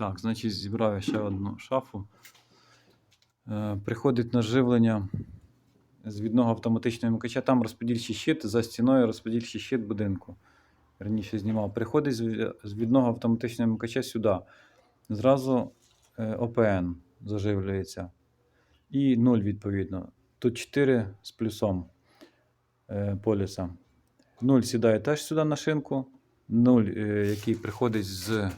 Так, значить, зібрав ще одну шафу. Е, приходить на живлення з відного автоматичного вимикача. Там розподільчий щит, за стіною розподільчий щит будинку. Раніше знімав. Приходить з відного автоматичного вимикача сюди. Зразу е, ОПН заживлюється. І 0 відповідно. Тут 4 з плюсом е, полюса. 0 сідає теж сюди на шинку. 0, е, який приходить з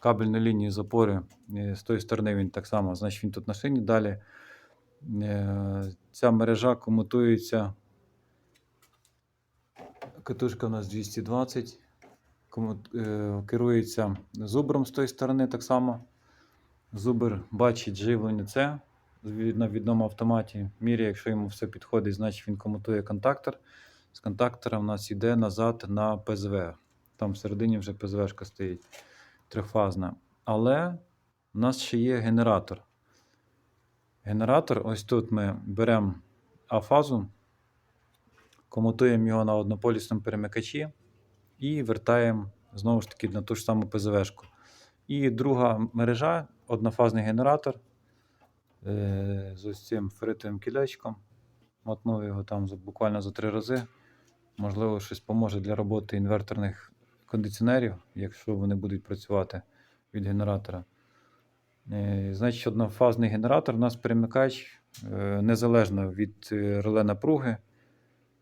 кабельної лінії з опори. е, З тої сторони він так само, значить він тут на шині. Далі е, ця мережа комутується. Катушка у нас 220. Кому- е, Керується зубром з тої сторони так само. Зубр бачить живлення від- на відному автоматі. Міряє, якщо йому все підходить, значить він комутує контактор. З контактора в нас йде назад на ПЗВ. Там всередині вже ПЗВшка стоїть трьохфазна. Але в нас ще є генератор. Генератор, ось тут ми беремо А-фазу, комутуємо його на однополісному перемикачі і вертаємо знову ж таки на ту ж саму ПЗВшку. І друга мережа, однофазний генератор е, з ось цим феритовим кілечком. Мотнув його там буквально за три рази. Можливо, щось поможе для роботи інверторних кондиціонерів, якщо вони будуть працювати від генератора. Е, Значить, однофазний генератор у нас перемикач е, незалежно від е, реле напруги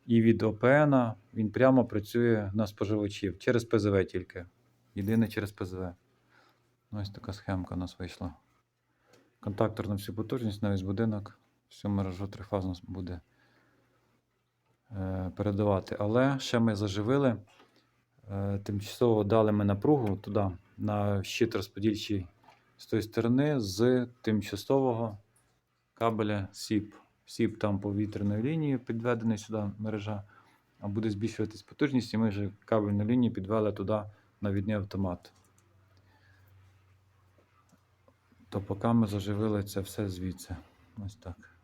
і від ОПН, він прямо працює на споживачів через ПЗВ тільки. Єдине через ПЗВ. Ось така схемка у нас вийшла. Контактор на всю потужність, на весь будинок, всю мережу трифазно буде передавати. Але ще ми заживили. Е, Тимчасово дали ми напругу туди, на щит розподільчий з тої сторони, з тимчасового кабеля СІП. СІП там повітряною лінією підведений сюди мережа, а буде збільшуватись потужність, і ми вже кабельну лінію підвели туди на відний автомат. То поки ми заживили це все звідси. Ось так.